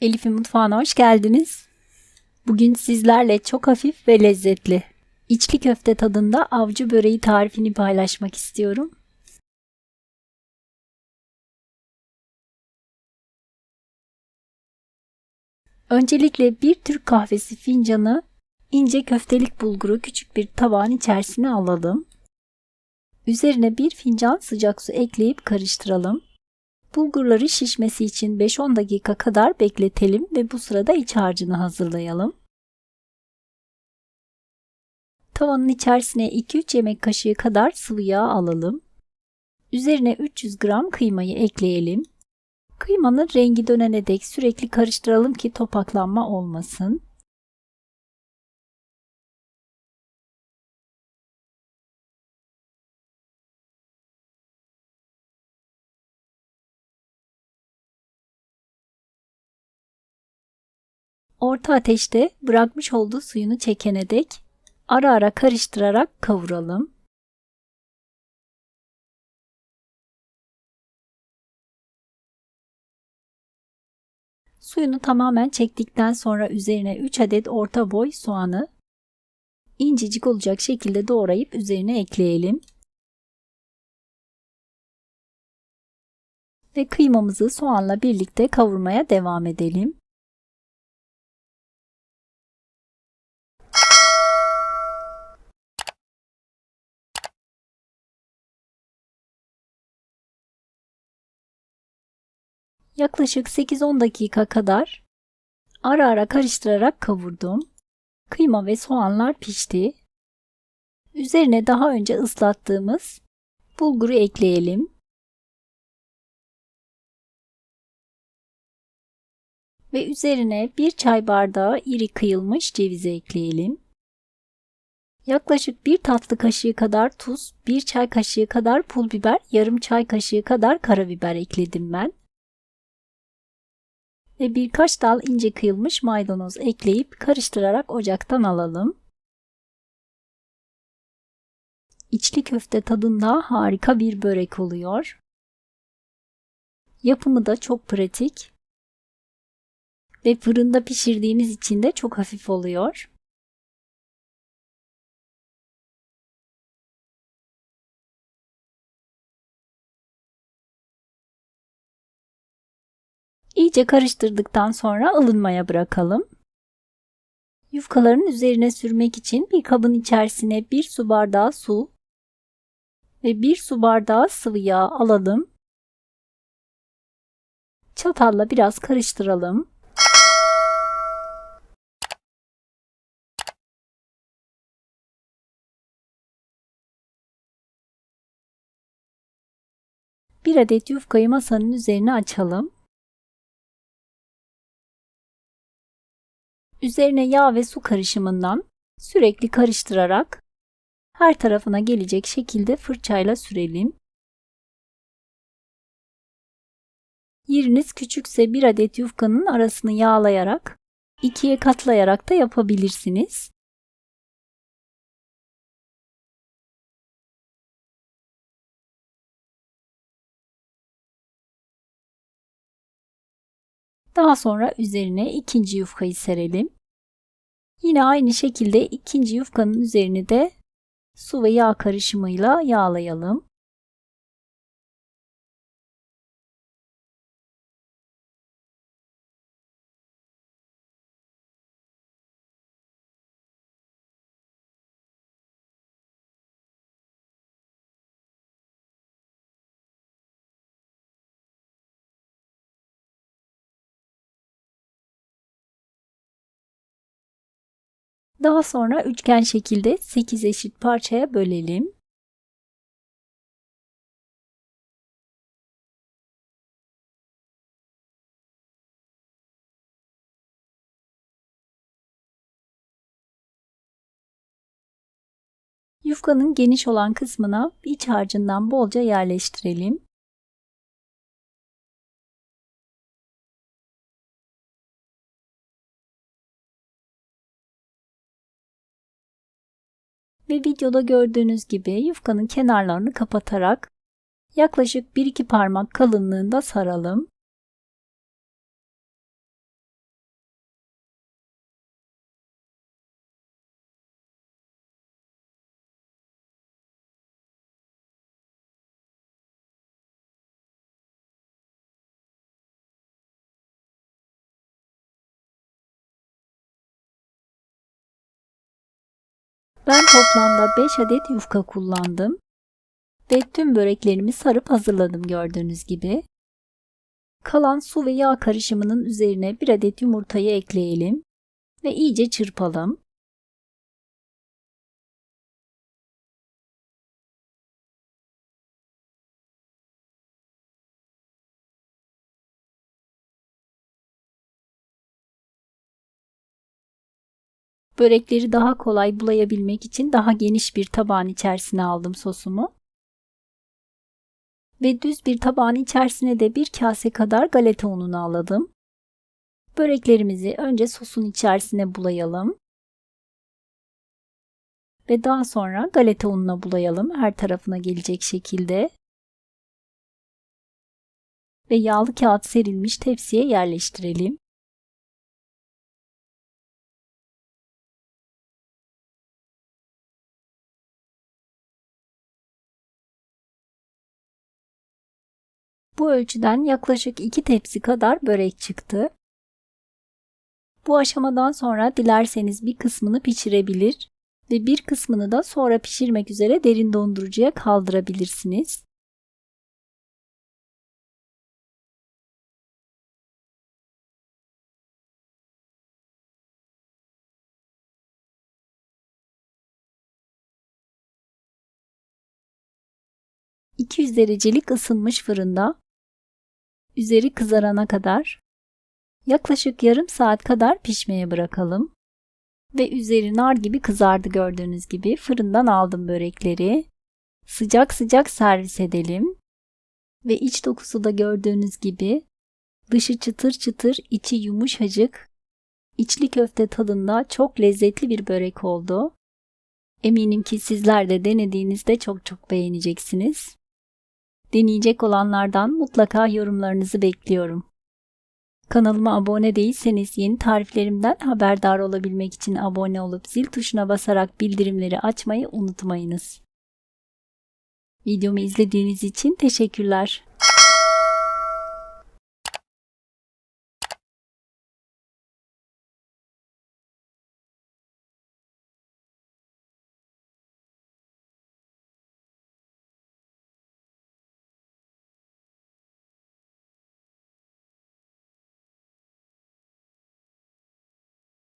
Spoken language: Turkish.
Elif'in mutfağına hoş geldiniz. Bugün sizlerle çok hafif ve lezzetli içli köfte tadında avcı böreği tarifini paylaşmak istiyorum. Öncelikle bir Türk kahvesi fincanı ince köftelik bulguru küçük bir tabağın içerisine alalım. Üzerine bir fincan sıcak su ekleyip karıştıralım. Bulgurları şişmesi için 5-10 dakika kadar bekletelim ve bu sırada iç harcını hazırlayalım. Tavanın içerisine 2-3 yemek kaşığı kadar sıvı yağ alalım. Üzerine 300 gram kıymayı ekleyelim. Kıymanın rengi dönene dek sürekli karıştıralım ki topaklanma olmasın. Orta ateşte bırakmış olduğu suyunu çekene dek ara ara karıştırarak kavuralım. Suyunu tamamen çektikten sonra üzerine 3 adet orta boy soğanı incecik olacak şekilde doğrayıp üzerine ekleyelim. Ve kıymamızı soğanla birlikte kavurmaya devam edelim. Yaklaşık 8-10 dakika kadar ara ara karıştırarak kavurdum. Kıyma ve soğanlar pişti. Üzerine daha önce ıslattığımız bulguru ekleyelim. Ve üzerine bir çay bardağı iri kıyılmış cevizi ekleyelim. Yaklaşık bir tatlı kaşığı kadar tuz, bir çay kaşığı kadar pul biber, yarım çay kaşığı kadar karabiber ekledim ben ve birkaç dal ince kıyılmış maydanoz ekleyip karıştırarak ocaktan alalım. İçli köfte tadında harika bir börek oluyor. Yapımı da çok pratik ve fırında pişirdiğimiz için de çok hafif oluyor. İyice karıştırdıktan sonra ılınmaya bırakalım. Yufkaların üzerine sürmek için bir kabın içerisine bir su bardağı su ve bir su bardağı sıvı yağ alalım. Çatalla biraz karıştıralım. Bir adet yufkayı masanın üzerine açalım. Üzerine yağ ve su karışımından sürekli karıştırarak her tarafına gelecek şekilde fırçayla sürelim. Yeriniz küçükse bir adet yufkanın arasını yağlayarak ikiye katlayarak da yapabilirsiniz. Daha sonra üzerine ikinci yufkayı serelim. Yine aynı şekilde ikinci yufkanın üzerini de su ve yağ karışımıyla yağlayalım. Daha sonra üçgen şekilde 8 eşit parçaya bölelim. Yufkanın geniş olan kısmına iç harcından bolca yerleştirelim. Ve videoda gördüğünüz gibi yufkanın kenarlarını kapatarak yaklaşık 1-2 parmak kalınlığında saralım. Ben toplamda 5 adet yufka kullandım. Ve tüm böreklerimi sarıp hazırladım gördüğünüz gibi. Kalan su ve yağ karışımının üzerine bir adet yumurtayı ekleyelim ve iyice çırpalım. Börekleri daha kolay bulayabilmek için daha geniş bir tabağın içerisine aldım sosumu. Ve düz bir tabağın içerisine de bir kase kadar galeta ununu aladım. Böreklerimizi önce sosun içerisine bulayalım. Ve daha sonra galeta ununa bulayalım her tarafına gelecek şekilde. Ve yağlı kağıt serilmiş tepsiye yerleştirelim. Bu ölçüden yaklaşık 2 tepsi kadar börek çıktı. Bu aşamadan sonra dilerseniz bir kısmını pişirebilir ve bir kısmını da sonra pişirmek üzere derin dondurucuya kaldırabilirsiniz. ...200 derecelik ısınmış fırında üzeri kızarana kadar yaklaşık yarım saat kadar pişmeye bırakalım. Ve üzeri nar gibi kızardı gördüğünüz gibi. Fırından aldım börekleri. Sıcak sıcak servis edelim. Ve iç dokusu da gördüğünüz gibi dışı çıtır çıtır, içi yumuşacık, içli köfte tadında çok lezzetli bir börek oldu. Eminim ki sizler de denediğinizde çok çok beğeneceksiniz. Deneyecek olanlardan mutlaka yorumlarınızı bekliyorum. Kanalıma abone değilseniz yeni tariflerimden haberdar olabilmek için abone olup zil tuşuna basarak bildirimleri açmayı unutmayınız. Videomu izlediğiniz için teşekkürler.